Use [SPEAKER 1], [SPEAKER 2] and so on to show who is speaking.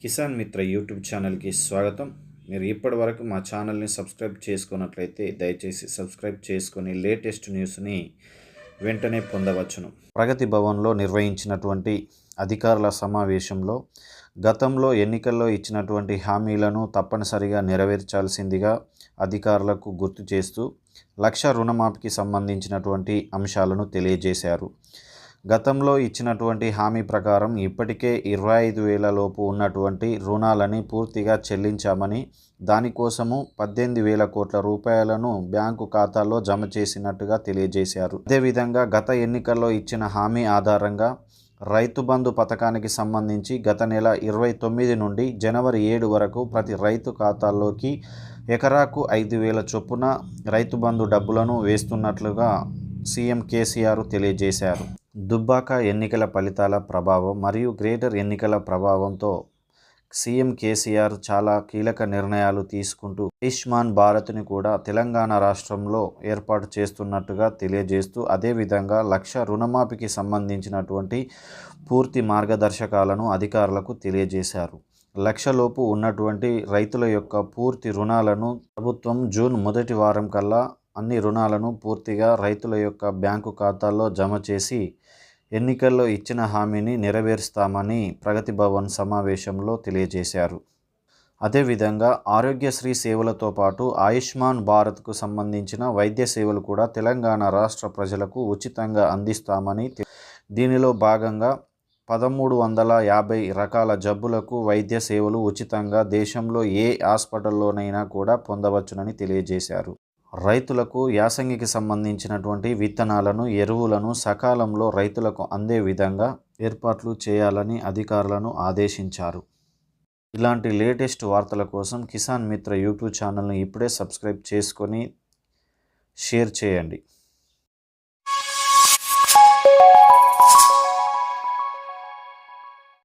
[SPEAKER 1] కిసాన్ మిత్ర యూట్యూబ్ ఛానల్కి స్వాగతం. మీరు ఇప్పటి వరకు మా ఛానల్ని సబ్స్క్రైబ్ చేసుకున్నట్లయితే దయచేసి సబ్స్క్రైబ్ చేసుకుని లేటెస్ట్ న్యూస్ని వెంటనే పొందవచ్చును. ప్రగతి భవన్లో నిర్వహించినటువంటి అధికారుల సమావేశంలో గతంలో ఎన్నికల్లో ఇచ్చినటువంటి హామీలను తప్పనిసరిగా నెరవేర్చాల్సిందిగా అధికారులకు గుర్తు చేస్తూ లక్ష రుణమాఫీకి సంబంధించినటువంటి అంశాలను తెలియజేశారు. గతంలో ఇచ్చినటువంటి హామీ ప్రకారం ఇప్పటికే ఇరవై ఐదు వేల లోపు ఉన్నటువంటి రుణాలని పూర్తిగా చెల్లించామని దానికోసము పద్దెనిమిది వేల కోట్ల రూపాయలను బ్యాంకు ఖాతాల్లో జమ చేసినట్టుగా తెలియజేశారు. అదేవిధంగా గత ఎన్నికల్లో ఇచ్చిన హామీ ఆధారంగా రైతు బంధు పథకానికి సంబంధించి గత నెల ఇరవై తొమ్మిది నుండి జనవరి ఏడు వరకు ప్రతి రైతు ఖాతాల్లోకి ఎకరాకు ఐదు వేల చొప్పున రైతు బంధు డబ్బులను వేస్తున్నట్లుగా సీఎం కేసీఆర్ తెలియజేశారు. దుబ్బాక ఎన్నికల ఫలితాల ప్రభావం మరియు గ్రేటర్ ఎన్నికల ప్రభావంతో సీఎం కేసీఆర్ చాలా కీలక నిర్ణయాలు తీసుకుంటూ ఆయుష్మాన్ భారత్ని కూడా తెలంగాణ రాష్ట్రంలో ఏర్పాటు చేస్తున్నట్టుగా తెలియజేస్తూ అదేవిధంగా లక్ష రుణమాఫీకి సంబంధించినటువంటి పూర్తి మార్గదర్శకాలను అధికారులకు తెలియజేశారు. లక్షలోపు ఉన్నటువంటి రైతుల యొక్క పూర్తి రుణాలను ప్రభుత్వం జూన్ మొదటి వారం కల్లా అన్ని రుణాలను పూర్తిగా రైతుల యొక్క బ్యాంకు ఖాతాల్లో జమ చేసి ఎన్నికల్లో ఇచ్చిన హామీని నెరవేరుస్తామని ప్రగతి భవన్ సమావేశంలో తెలియజేశారు. అదేవిధంగా ఆరోగ్యశ్రీ సేవలతో పాటు ఆయుష్మాన్ భారత్కు సంబంధించిన వైద్య సేవలు కూడా తెలంగాణ రాష్ట్ర ప్రజలకు ఉచితంగా అందిస్తామని దీనిలో భాగంగా పదమూడు వందల యాభై రకాల జబ్బులకు వైద్య సేవలు ఉచితంగా దేశంలో ఏ హాస్పిటల్లోనైనా కూడా పొందవచ్చునని తెలియజేశారు. రైతులకు యాసంగికి సంబంధించినటువంటి విత్తనాలను ఎరువులను సకాలంలో రైతులకు అందే విధంగా ఏర్పాట్లు చేయాలని అధికారులను ఆదేశించారు. ఇలాంటి లేటెస్ట్ వార్తల కోసం కిసాన్ మిత్ర యూట్యూబ్ ఛానల్ని ఇప్పుడే సబ్స్క్రైబ్ చేసుకొని షేర్ చేయండి.